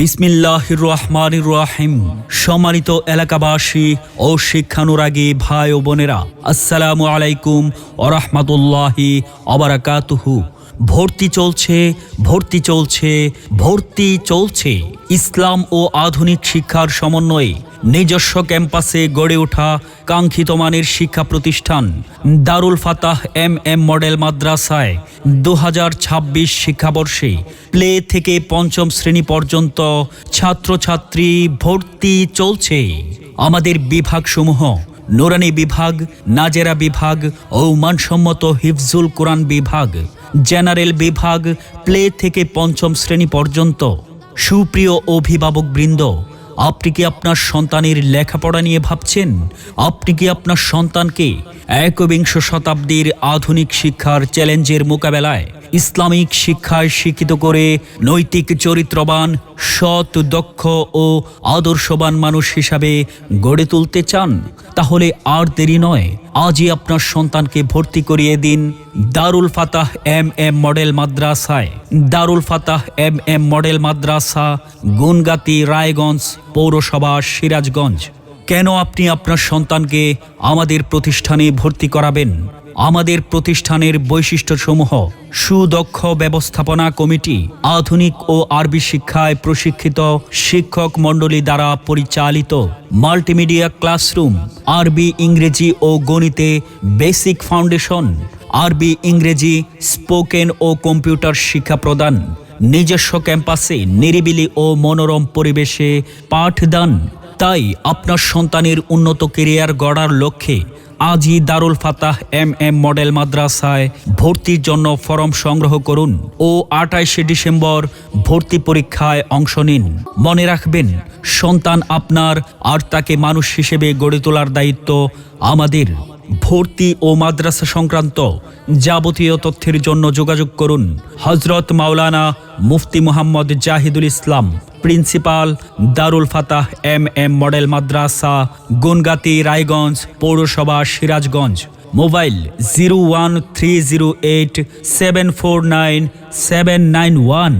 বিসমিল্লাহ রহমান রাহিম। সম্মানিত এলাকাবাসী ও শিক্ষানুরাগী ভাই ও বোনেরা আসসালামু আলাইকুম ওরহমতুল্লাহি অবরাকাতুহু ভর্তি চলছে ভর্তি চলছে ভর্তি চলছে। ইসলাম ও আধুনিক শিক্ষার সমন্বয়ে নিজস্ব ক্যাম্পাসে গড়ে ওঠা কাঙ্ক্ষিত মানের শিক্ষা প্রতিষ্ঠান Darul Fatah M M model মাদ্রাসায় দু ছাব্বিশ শিক্ষাবর্ষে প্লে থেকে পঞ্চম শ্রেণি পর্যন্ত ছাত্রছাত্রী ভর্তি চলছে। আমাদের বিভাগসমূহ নোরানি বিভাগ, নাজেরা বিভাগ ও মানসম্মত হিফজুল কোরআন বিভাগ, জেনারেল বিভাগ, প্লে থেকে পঞ্চম শ্রেণি পর্যন্ত। সুপ্রিয় অভিভাবকবৃন্দ আপনি কি আপনার সন্তানের লেখাপড়া নিয়ে ভাবছেন? আপনি কি আপনার সন্তানকে একবিংশ শতাব্দীর আধুনিক শিক্ষার চ্যালেঞ্জের মোকাবেলায় ইসলামিক শিক্ষায় শিক্ষিত করে নৈতিক চরিত্রবান, সৎ, দক্ষ ও আদর্শবান মানুষ হিসাবে গড়ে তুলতে চান, তাহলে আর দেরি নয়। আজই আপনার সন্তানকে ভর্তি করিয়ে দিন Darul Fatah M M model মাদ্রাসায়। Darul Fatah M M model Madrasa, Gungati, Raiganj পৌরসভা, সিরাজগঞ্জ। কেন আপনি আপনার সন্তানকে আমাদের প্রতিষ্ঠানে ভর্তি করাবেন? আমাদের প্রতিষ্ঠানের বৈশিষ্ট্যসমূহ, সুদক্ষ ব্যবস্থাপনা কমিটি, আধুনিক ও আরবি শিক্ষায় প্রশিক্ষিত শিক্ষক মণ্ডলী দ্বারা পরিচালিত মাল্টিমিডিয়া ক্লাসরুম, আরবি, ইংরেজি ও গণিতে বেসিক ফাউন্ডেশন, আরবি, ইংরেজি, স্পোকেন ও কম্পিউটার শিক্ষা প্রদান, নিজস্ব ক্যাম্পাসে নিরিবিলি ও মনোরম পরিবেশে পাঠদান। তাই আপনার সন্তানের উন্নত কেরিয়ার গড়ার লক্ষ্যে আজই Darul Fatah M M model মাদ্রাসায় ভর্তির জন্য ফরম সংগ্রহ করুন ও আটাইশে ডিসেম্বর ভর্তি পরীক্ষায় অংশ নিন। মনে রাখবেন, সন্তান আপনার আর তাকে মানুষ হিসেবে গড়ে তোলার দায়িত্ব আমাদের। ভর্তি ও মাদ্রাসা সংক্রান্ত যাবতীয় তথ্যের জন্য যোগাযোগ করুন Hazrat Maulana Mufti Mohammad Zahidul Islam, principal Darul Fatah M M model Madrasa, Gungati Raiganj পৌরসভা Sirajganj. Mobile zero one three zero eight seven four nine seven nine one.